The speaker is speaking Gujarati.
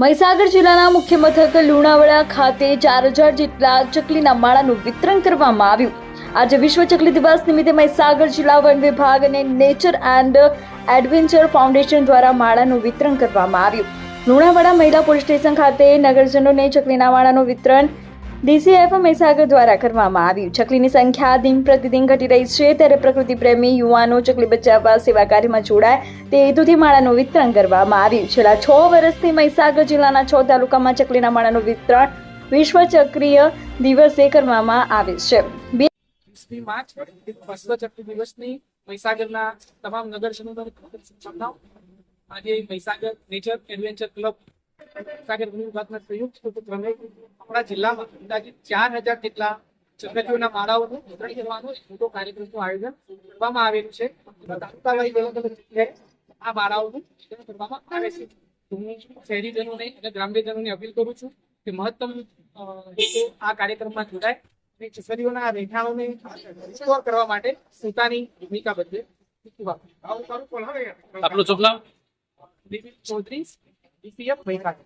મહીસાગર જિલ્લાના મુખ્ય મથક લુણાવાડા ખાતે ચાર હજાર જેટલા ચકલીના માળાનું વિતરણ કરવામાં આવ્યું. આજે વિશ્વ ચકલી દિવસ નિમિત્તે મહીસાગર જિલ્લા વન વિભાગ અને નેચર એન્ડ એડવેન્ચર ફાઉન્ડેશન દ્વારા માળાનું વિતરણ કરવામાં આવ્યું. લુણાવાડા મહિલા પોલીસ સ્ટેશન ખાતે નગરજનોને ચકલીના માળાનું વિતરણ ડીસીએફ મહીસાગર દ્વારા કરવામાં આવ્યું ચકલીની સંખ્યા દિન પ્રતિદિન ઘટી રહી છે. ત્યારે પ્રકૃતિ પ્રેમી, યુવાનો ચકલી બચાવવા, સેવા કાર્યમાં જોડાય તે હેતુથી માળાનું વિતરણ કરવામાં આવ્યું. છેલ્લા છ વર્ષથી મહીસાગર જિલ્લાના છ તાલુકામાં ચકલીના માળાનું વિતરણ વિશ્વ ચક્રીય દિવસે કરવામાં આવે છે. બે તમામ નગરજનોને આજે મહીસાગર નેચર એડવેન્ચર ક્લબ વન વિભાગના સંયુક્ત ઉપક્રમે આપણા જિલ્લામાં અંદાજિત ચાર હજાર જેટલા ચકલીઓના માળાઓનું વિતરણ કરવાનો મોટો કાર્યક્રમનું આયોજન કરવામાં આવેલું છે. તાલુકા વાઇઝ અલગ અલગ જગ્યાએ આ માળાઓનું વિતરણ કરવામાં આવે છે. હું શહેરીજનોને અને ગ્રામ્યજનોને અપીલ કરું છું કે મહત્તમ આ કાર્યક્રમમાં જોડાય અને છોકરીઓના રહેઠાણોને રિસ્ટોર કરવા માટે પોતાની ભૂમિકા બદલે. આપનું શુભ નામ? ઈપીએફ ભર્યા છે